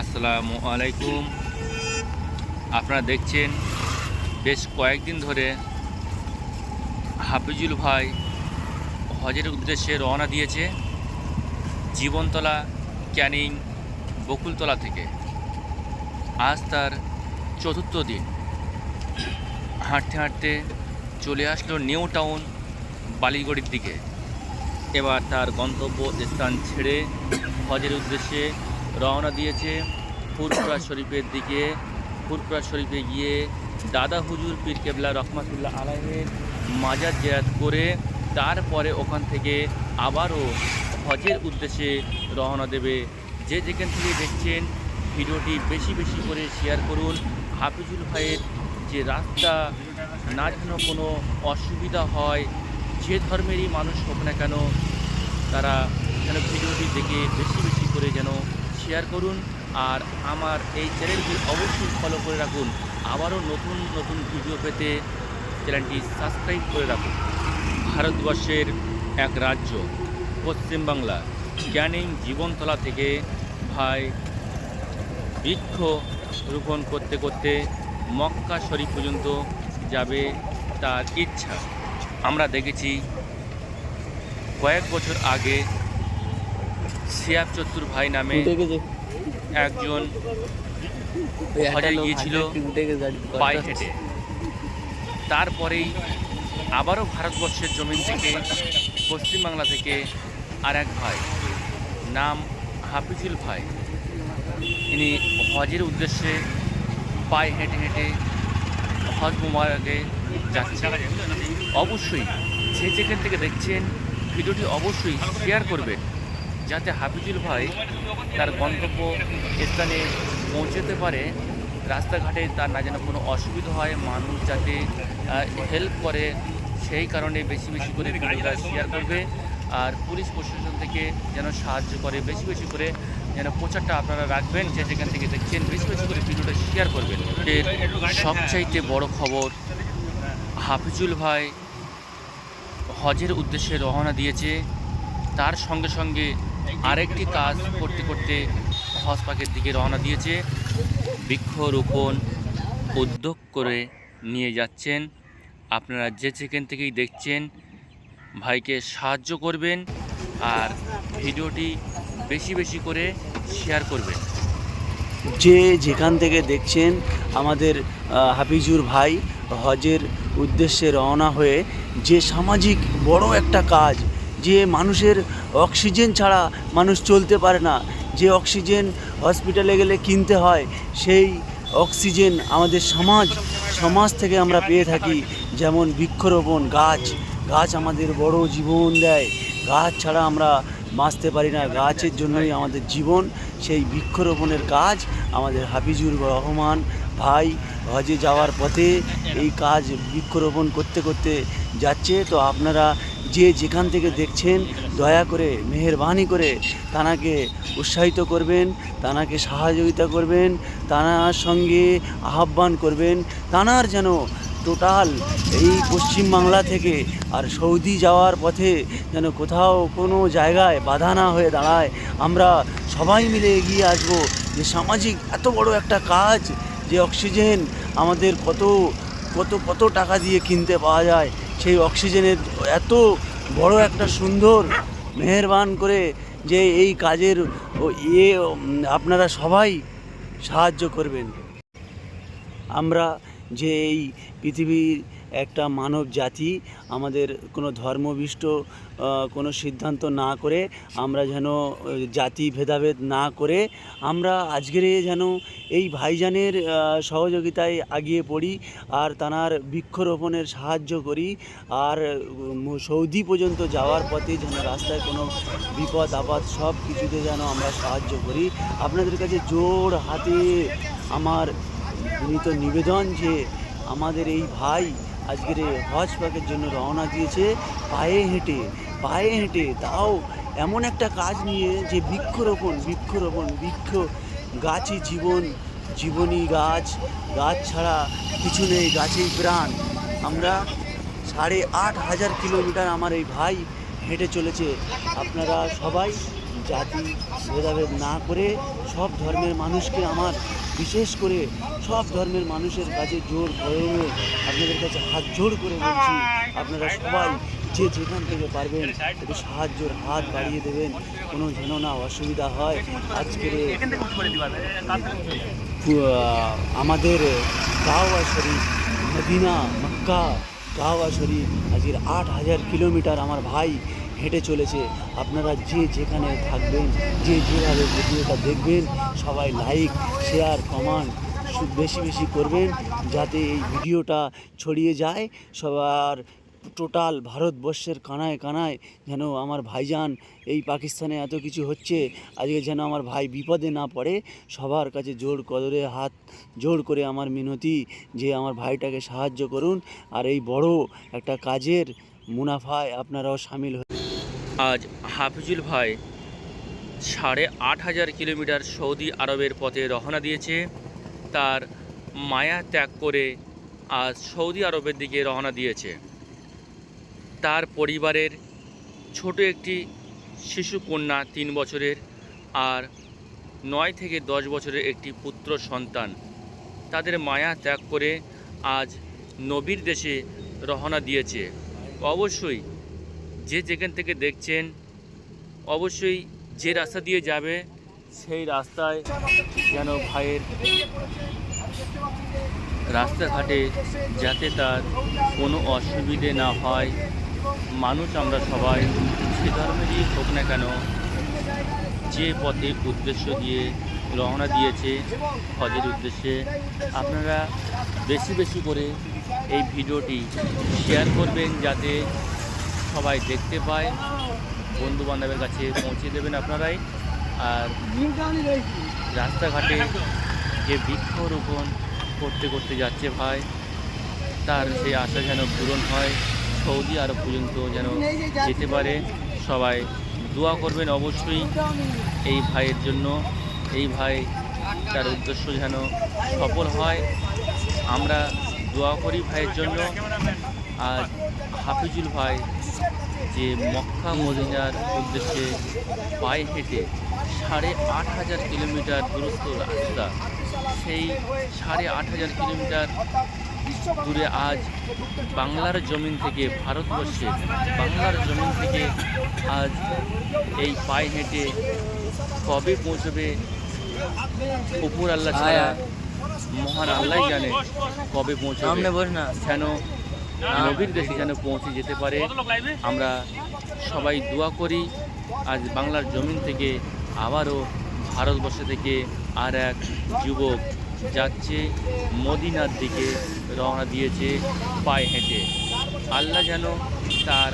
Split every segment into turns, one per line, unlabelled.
আসসালামু আলাইকুম আপনারা দেখছেন বেশ কয়েকদিন ধরে হাফিজুল ভাই হজের উদ্দেশ্যে রওনা দিয়েছে জীবনতলা ক্যানিং বকুলতলা থেকে। আজ তার চতুর্থ দিন। হাঁটতে হাঁটতে চলে আসলো নিউ টাউন বালিগড়ির দিকে। এবার তার গন্তব্য স্থান ছেড়ে হজের উদ্দেশ্যে রওনা দিয়েছে ফুরফুরা শরীফের দিকে। ফুরফুরা শরীফে গিয়ে দাদা হুজুর পীর কেবলা রহমাতুল্লাহ আলহের মাজার জিয়ারত করে তারপরে ওখান থেকে আবারও হজের উদ্দেশ্যে রওনা দেবে। যে যেখান থেকে দেখছেন, ভিডিওটি বেশি বেশি করে শেয়ার করুন। হাফিজুল ভাইয়ের যে রাস্তা, না যেন কোনো অসুবিধা হয়, যে ধর্মেরই মানুষ হোক না কেন, তারা যেন ভিডিওটি দেখে বেশি বেশি করে যেন শেয়ার করুন আর আমার এই চ্যানেলটি অবশ্যই ফলো করে রাখুন। আবারও নতুন নতুন ভিডিও পেতে চ্যানেলটি সাবস্ক্রাইব করে রাখুন। ভারতবর্ষের এক রাজ্য, পশ্চিমবাংলা ক্যানিং জীবনতলা থেকে ভাই বৃক্ষ রোপণ করতে করতে মক্কা শরীফ পর্যন্ত যাবে তার ইচ্ছা। আমরা দেখেছি কয়েক বছর আগে সিয়াব চতুর ভাই নামে একজন গিয়েছিল পায়ে হেঁটে। তারপরেই আবারও ভারতবর্ষের জমিন থেকে পশ্চিমবাংলা থেকে আর এক ভাই নাম হাফিজুল ভাই। ইনি হজের উদ্দেশ্যে পায়ে হেঁটে হেঁটে হজ মুবারকে যাচ্ছে অবশ্যই যে যেখান থেকে দেখছেন ভিডিওটি অবশ্যই শেয়ার করবেন। যাতে হাফিজুল ভাই তার গন্তব্য স্থানে পৌঁছতে পারে, রাস্তাঘাটে তার না যেন কোনো অসুবিধা হয়, মানুষ যাতে হেল্প করে, সেই কারণে বেশি বেশি করে ভিডিওটা শেয়ার করবে। আর পুলিশ প্রশাসন থেকে যেন সাহায্য করে, বেশি বেশি করে যেন প্রচারটা আপনারা রাখবেন, যে যেখান থেকে দেখছেন, বেশি বেশি করে ভিডিওটা শেয়ার করবেন। সবচাইতে বড় খবর, হাফিজুল ভাই হজের উদ্দেশ্যে রওনা দিয়েছে। তার সঙ্গে সঙ্গে আরেকটি কাজ করতে করতে হজ পাকের দিকে রওনা দিয়েছে। বৃক্ষরোপণ উদ্যোগ করে নিয়ে যাচ্ছেন। আপনারা যে সেখান থেকেই দেখছেন, ভাইকে সাহায্য করবেন আর ভিডিওটি বেশি বেশি করে শেয়ার করবেন।
যে যেখান থেকে দেখছেন, আমাদের হাফিজুর ভাই হজের উদ্দেশ্যে রওনা হয়ে যে সামাজিক বড় একটা কাজ যে মানুষের অক্সিজেন ছাড়া মানুষ চলতে পারে না, যে অক্সিজেন হসপিটালে গেলে কিনতে হয়, সেই অক্সিজেন আমাদের সমাজ সমাজ থেকে আমরা পেয়ে থাকি। যেমন বৃক্ষরোপণ, গাছ গাছ আমাদের বড় জীবন দেয়। গাছ ছাড়া আমরা বাঁচতে পারি না। গাছের জন্যই আমাদের জীবন, সেই বৃক্ষরোপণের কাজ আমাদের হাফিজুর রহমান ভাই হজে যাওয়ার পথে এই কাজ বৃক্ষরোপণ করতে করতে যাচ্ছে। তো আপনারা যে যেখান থেকে দেখছেন, দয়া করে, মেহরবানি করে তানাকে উৎসাহিত করবেন, তানাকে সহযোগিতা করবেন, তানার সঙ্গে আহ্বান করবেন। তানার যেন টোটাল এই পশ্চিমবাংলা থেকে আর সৌদি যাওয়ার পথে যেন কোথাও কোনো জায়গায় বাধা না হয়ে দাঁড়ায়। আমরা সবাই মিলে এগিয়ে আসব। যে সামাজিক এত বড় একটা কাজ, যে অক্সিজেন আমাদের কত কত কত টাকা দিয়ে কিনতে পাওয়া যায়, সেই অক্সিজেনের এত বড় একটা সুন্দর মেহরবান করে যে এই কাজের ইয়ে আপনারা সবাই সাহায্য করবেন। আমরা যে এই পৃথিবীর একটা মানব জাতি আমাদের কোনো ধর্মবিষ্ট কোনো সিদ্ধান্ত না করে আমরা যেন জাতি ভেদাভেদ না করে আমরা আজকের যেন এই ভাইজানের সহযোগিতায় আগিয়ে পড়ি আর তানার বৃক্ষরোপণের সাহায্য করি আর সৌদি পর্যন্ত যাওয়ার পথে যেন রাস্তায় কোনো বিপদ, আপদ সব কিছুতে যেন আমরা সাহায্য করি। আপনাদের কাছে জোর হাতে আমার বিনীত নিবেদন যে আমাদের এই ভাই আজকের হজ পাকের জন্য রওনা দিয়েছে পায়ে হেঁটে পায়ে হেঁটে। তাও এমন একটা কাজ নিয়ে যে বৃক্ষরোপণ বৃক্ষরোপণ, বৃক্ষ গাছই জীবন জীবনী গাছ। গাছ ছাড়া কিছু নেই, গাছেই প্রাণ। আমরা সাড়ে আট হাজার কিলোমিটার আমার এই ভাই হেঁটে চলেছে। আপনারা সবাই জাতি ভেদাভেদ না করে সব ধর্মের মানুষকে আমার বিশেষ করে সব ধর্মের মানুষের কাছে জোর করে আপনাদের কাছে হাত জোর করে বলছি, আপনারা সবাই যে যেখান থেকে পারবেন একটু সাহায্যের হাত বাড়িয়ে দেবেন, কোনো যেন না অসুবিধা হয়। আজকের আমাদের গাওয়া শরীফ, মদিনা, মক্কা গাওয়া শরীফ আজকের আট হাজার কিলোমিটার আমার ভাই হেঁটে চলেছে। আপনারা যে যেখানে থাকবেন, যে যেভাবে ভিডিওটা দেখবেন, সবাই লাইক শেয়ার কমেন্ট বেশি বেশি করবেন যাতে এই ভিডিওটা ছড়িয়ে যায়। সবার টোটাল ভারতবর্ষের কানায় কানায় যেন আমার ভাইজান এই পাকিস্তানে এত কিছু হচ্ছে, আজকে যেন আমার ভাই বিপদে না পড়ে, সবার কাছে জোর কদরে হাত জোর করে আমার মিনতি যে আমার ভাইটাকে সাহায্য করুন। আর এই বড় একটা কাজের মুনাফায় আপনারাও সামিল
আজ হাফিজুল ভাই সাড়ে আট হাজার কিলোমিটার সৌদি আরবের পথে রওনা দিয়েছে। তার মায়া ত্যাগ করে আজ সৌদি আরবের দিকে রওনা দিয়েছে। তার পরিবারের ছোট একটি শিশু কন্যা তিন বছরের আর নয় থেকে দশ বছরের একটি পুত্র সন্তান। তাদের মায়া ত্যাগ করে আজ নবীর দেশে রওনা দিয়েছে। অবশ্যই যে যেখান থেকে দেখছেন, অবশ্যই যে রাস্তা দিয়ে যাবে, সেই রাস্তায় যেন ভাইয়ের রাস্তাঘাটে যাতে তার কোনো অসুবিধে না হয়। মানুষ আমরা সবাই সে ধর্মেরই হোক না কেন, যে পথে উদ্দেশ্য দিয়ে রওনা দিয়েছে হজের উদ্দেশ্যে, আপনারা বেশি বেশি করে এই ভিডিওটি শেয়ার করবেন যাতে সবাই দেখতে পায়। বন্ধু বান্ধবের কাছে পৌঁছে দেবেন আপনারাই। আর রাস্তাঘাটে যে বৃক্ষরোপণ করতে করতে যাচ্ছে ভাই, তার সেই আশা যেন পূরণ হয়। সৌদি আরব পর্যন্ত যেন যেতে পারে। সবাই দোয়া করবেন অবশ্যই এই ভাইয়ের জন্য। এই ভাই তার উদ্দেশ্য যেন সফল হয়। আমরা দোয়া করি ভাইয়ের জন্য। আর হাফিজুল ভাই যে মক্কা মদিনার উদ্দেশ্যে পায়ে হেঁটে সাড়ে আট হাজার কিলোমিটার দূরত্ব রাস্তা সেই সাড়ে আট হাজার কিলোমিটার দূরে আজ বাংলার জমিন থেকে ভারতবর্ষে বাংলার জমিন থেকে আজ এই পায়ে হেঁটে কবে পৌঁছবে? উপর আল্লাহ ছাড়া মহান আল্লাহ জানে কবে পৌঁছবে। যেন নবীর দেশে যেন পৌঁছে যেতে পারে। আমরা সবাই দোয়া করি, আজ বাংলার জমিন থেকে আবারও ভারতবর্ষ থেকে আর এক যুবক যাচ্ছে, মদিনার দিকে রওনা দিয়েছে পায়ে হেঁটে। আল্লাহ যেন তার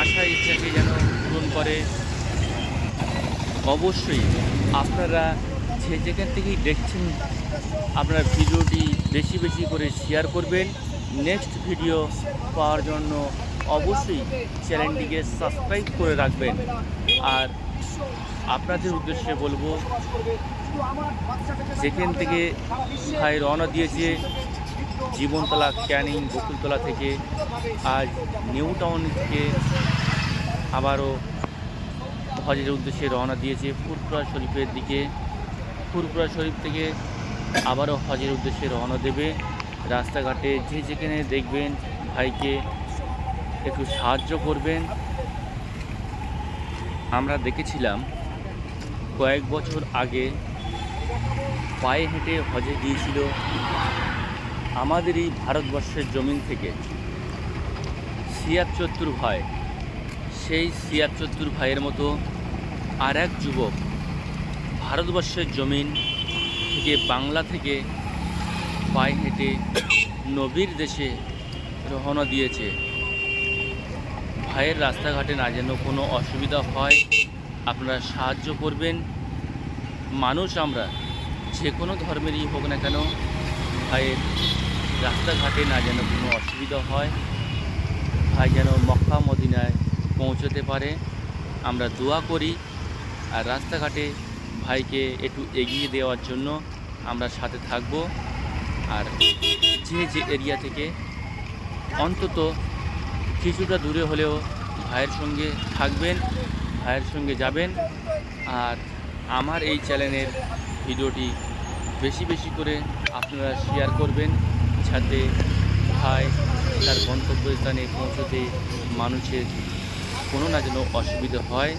আশা ইচ্ছাকে যেন পূরণ করে। অবশ্যই আপনারা যে যেখান থেকেই দেখছেন, আপনারা ভিডিওটি বেশি বেশি করে শেয়ার করবেন। নেক্সট ভিডিও পাওয়ার জন্য অবশ্যই চ্যানেলটিকে সাবস্ক্রাইব করে রাখবেন। আর আপনাদের উদ্দেশ্যে বলব, যেখান থেকে ভাই রওনা দিয়েছে, জীবনতলা ক্যানিং বকুলতলা থেকে, আজ নিউ টাউন থেকে আবারও হজের উদ্দেশ্যে রওনা দিয়েছে ফুরপুরা শরীফের দিকে। ফুরপুরা শরীফ থেকে আবারও হজের উদ্দেশ্যে রওনা দেবে। রাস্তাঘাটে যে যেখানে দেখবেন ভাইকে একটু সাহায্য করবেন। আমরা দেখেছিলাম কয়েক বছর আগে পায়ে হেঁটে হজে গিয়েছিল আমাদেরই ভারতবর্ষের জমিন থেকে সিয়াব চত্তুর ভাই। সেই সিয়াব চত্তুর ভাইয়ের মতো আর এক যুবক ভারতবর্ষের জমিন থেকে বাংলা থেকে পায়ে হেঁটে নবীর দেশে রওনা দিয়েছে। ভাইয়ের রাস্তাঘাটে না যেন কোনো অসুবিধা হয়, আপনারা সাহায্য করবেন। মানুষ আমরা, যে কোনো ধর্মেরই হোক না কেন, ভাইয়ের রাস্তাঘাটে না যেন কোনো অসুবিধা হয়। ভাই যেন মক্কা, মদিনায় পৌঁছতে পারে। আমরা দোয়া করি, আর রাস্তাঘাটে ভাইকে একটু এগিয়ে দেওয়ার জন্য আমরা সাথে থাকব। আর যে যে এরিয়া থেকে অন্তত কিছুটা দূরে হলেও ভাইয়ের সঙ্গে থাকবেন, ভাইয়ের সঙ্গে যাবেন। আর আমার এই চ্যানেলের ভিডিওটি বেশি বেশি করে আপনারা শেয়ার করবেন যাতে ভাই তার গন্তব্যস্থানে পৌঁছতে মানুষের কোনো না যেন অসুবিধা হয়।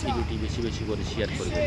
ভিডিওটি বেশি বেশি করে শেয়ার করবেন।